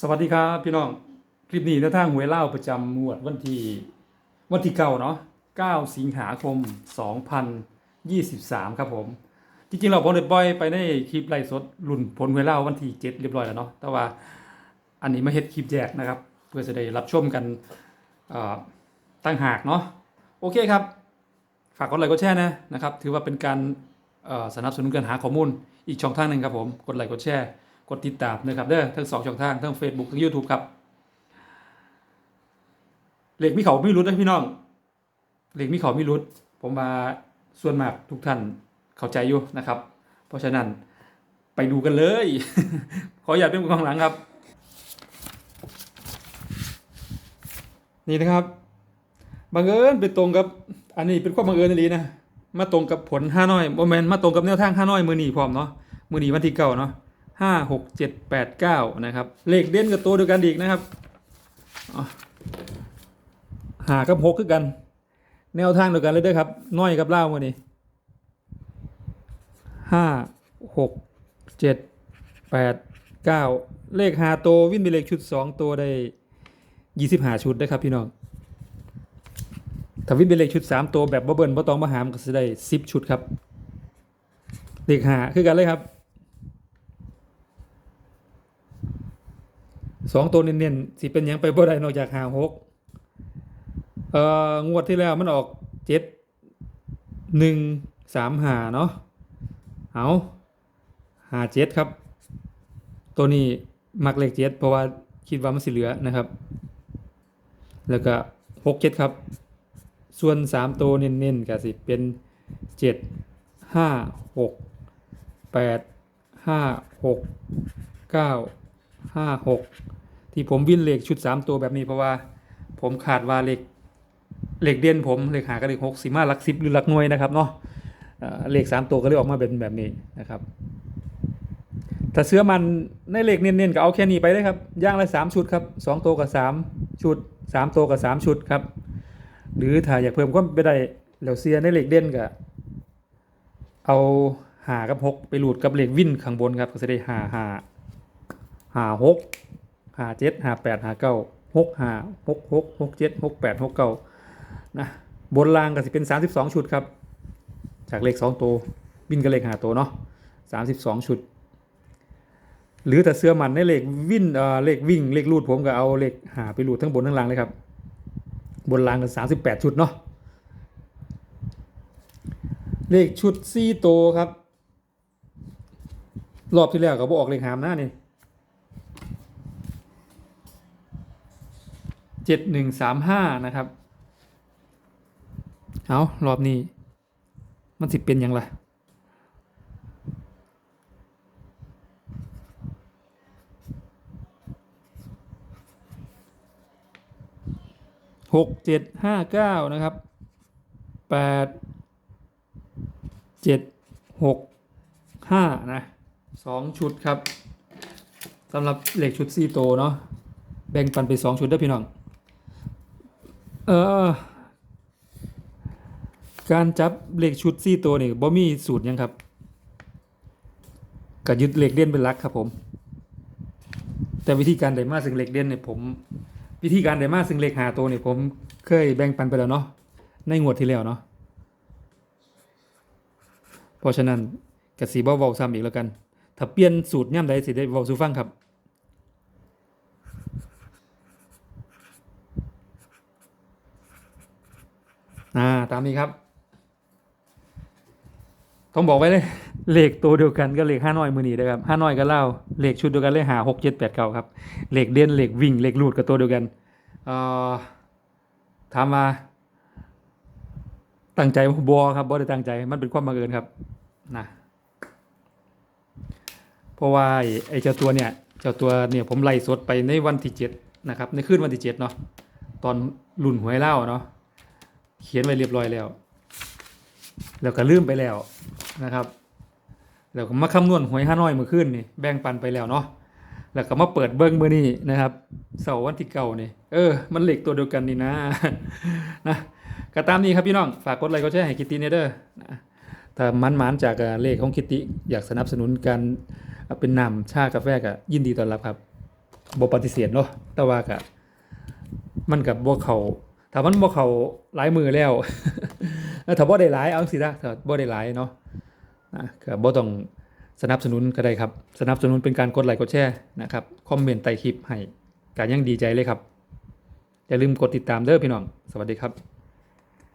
สวัสดีครับพี่น้องคลิปนี้นวทางหวยเล่าประจำงวดวันที่วันที่เก้าเนาะ9 สิงหาคม 2023 ครับผม จริงๆ เราผมได้ปล่อยไปในคลิปไลฟ์สดรุ่นผลหวยเล่าวันที่ 7 เรียบร้อยแล้วเนาะแต่ว่าอันนี้มาเฮ็ดคลิปแยกนะครับ เพื่อจะได้รับชมกันตั้งหากเนาะโอเคครับ ฝากกดไลค์กดแชร์นะนะครับ ถือว่าเป็นการสนับสนุนการหาข้อมูลอีกช่องทางหนึ่งครับผมกดไลค์กดแชร์ กดติดตามนะครับเด้อทั้งสองช่องทางทั้ง Facebook ทั้ง YouTube ครับเหล็กมีเขาไม่รุดนะพี่น้องเหล็กมีเขาไม่รุด ผมมาส่วนมากทุกท่านเข้าใจอยู่นะครับ เพราะฉะนั้นไปดูกันเลย ขออย่าเป็นข้างหลังครับ นี่นะครับบังเอิญไปตรงกับ อันนี้เป็นความบังเอิญนี่นะมาตรงกับผลห้าน้อยโมเมนต์มาตรงกับแนวทางห้าน้อยมือหนีพร้อมเนาะมือหนีวันที่เก้าเนาะ ห้าหกเจ็ดแปดเก้านะครับเลขเด่นกับตัวเดียวกันอีกนะครับหากับหกคือกัน แนวทางเดียวกันเลยด้อครับ น้อยกับเล่ามือนี้ห้าหกเจ็ดแปดเก้าเลขหาตัววิ่นไปเลขชุดสองตัวได้ยี่สิบหาชุดได้ครับพี่น้องถ้าวินเป็นเลขชุด3ตัวแบบบ่เบิ้ลบ่ต้องมาหามก็จะได้10ชุดครับเลขหาคือกันเลยครับ สองตัวเน้นๆสิเป็นยังไปบ่ได้นอกจากหาหกเอ่องวดที่แล้วมันออกเจ็ดหนึ่งสามหาเนาะเอาหาเจ็ดครับ ตัวนี้มักเลขเจ็ดเพราะว่าคิดว่ามันสิเหลือนะครับ แล้วก็หกเจ็ดครับ ส่วน3ตัวเน้นๆก็สิเป็น7 5 6 8 5 6 9 5 6 ที่ผมวิ่นเหลขชุด 3 ตัวแบบนี้เพราะว่า ผมขาดว่าเหลขเหลขเด่นผมเหลขหากับเลข6สิมาหลัก10หรือหลักหน่วยนะครับเนาะเอ่อเลข3ตัวก็เลยออกมาเป็นแบบนี้นะครับถ้าเสื้อมันในเหลขเน้นๆก็เอาแค่นี้ไปเลยครับย่างละ3ชุดครับ2ตัวกับ3ชุด3ตัวกับ3ชุดครับหรือถ้าอยากเพิ่มความไปได้แล้วเสียในเหล็กเด่นก็เอาหากับหกไปหลุดกับเหล็กวิ่นข้างบนครับก็จะได้หาหาหาหก หาเจ็ดหาแปดหาเก้าหกหาหกหกหกเจ็ดหกแปดหกเก้านะบนล่างก็จะเป็นสามสิบสองชุดครับ จากเลขสองตัววินกับเลขหาตัวเนาะสามสิบสองชุด หรือแต่เสื้อมันในเลขวินเอ่อเลขวิ่งเลขลูดผมก็เอาเลขหาไปลุดทั้งบนทั้งล่างเลยครับ บนรางกันสามสิบแปดชุดเนาะเลขชุดสี่โตครับ รอบที่แล้วก็บออกเลขหามหน้านี่ เจ็ดหนึ่งสามห้านะครับ เอารอบนี้ มันสิเป็นยังไงหกเจ็ดห้าเก้านะครับแปดเจ็ดหกห้านะสองชุดครับสำหรับเหล็กชุดสี่โตเนาะแบ่งปันไปสองชุดเด้พี่น้อง เออ การจับเหล็กชุดสี่ตัวนี่บ่มีสูตรยังครับก็ยึดเหล็กเด่นเป็นหลักครับผม แต่วิธีการไดมาซึ่งเหล็กเด่นเนี่ยผม วิธีการไดมาซึ่งเหล็กหาตัวเนี่ยผมเคยแบ่งปันไปแล้วเนาะในงวดที่แล้วเนาะเพราะฉะนั้นกสีบ่เว้าซ้ำอีกแล้วกัน ถ้าเปลี่ยนสูตรย่ำใดสิได้เว้าสู่ฟังครับ อ่าตามนี้ครับ ต้องบอกไว้เลยเลขตัวเดียวกันก็เลขห้าน้อยมือนีนะครับห้าน้อยก็เล่าเลขชุดเดียวกันเลยหาหกเจ็ดแปดเก้าครับเลขเด่นเลขวิ่งเลขลูดก็ตัวเดียวกันเอ่อถามมาตั้งใจบอครับบอได้ตั้งใจมันเป็นความบังเอิญครับนะเพราะว่าไอ้เจ้าตัวเนี่ยเจ้าตัวเนี่ยผมไล่สดไปในวันที่เจ็ดนะครับในคืนวันที่เจ็ดเนาะตอนรุ่นหวยเล่าเนาะ เขียนไว้เรียบร้อยแล้ว แล้วก็ลืมไปแล้วนะครับแล้วก็มาคำนวณหวยห้าน้อยเมื่อคืนนี่แบ่งปันไปแล้วเนาะแล้วก็มาเปิดเบิ้งเมือนี่นะครับเสาร์วันที่เก่านี่เออมันเหล็กตัวเดียวกันนี่นะนะก็ตามนี้ครับพี่น้องฝากกดไลค์กดแชร์ให้คิตตี้เนเดอร์นะถ้ามันมานจากเลขของคิตตี้อยากสนับสนุนการเอาเป็นนำชากาแฟก็ยินดีต้อนรับครับบ่ปฏิเสธเนาะแต่ว่าก็มันกับบ่เขา ถ้ามันบ่เขาหลายมือแล้วถ้าบ่ได้หลายเอาสิละถ้าบ่ได้หลายเนาะอะก็บ่ต้องสนับสนุนก็ได้ครับ สนับสนุนเป็นการกดไลค์กดแชร์นะครับ คอมเมนต์ใต้คลิปให้การยังดีใจเลยครับ อย่าลืมกดติดตามเด้อพี่น้อง สวัสดีครับ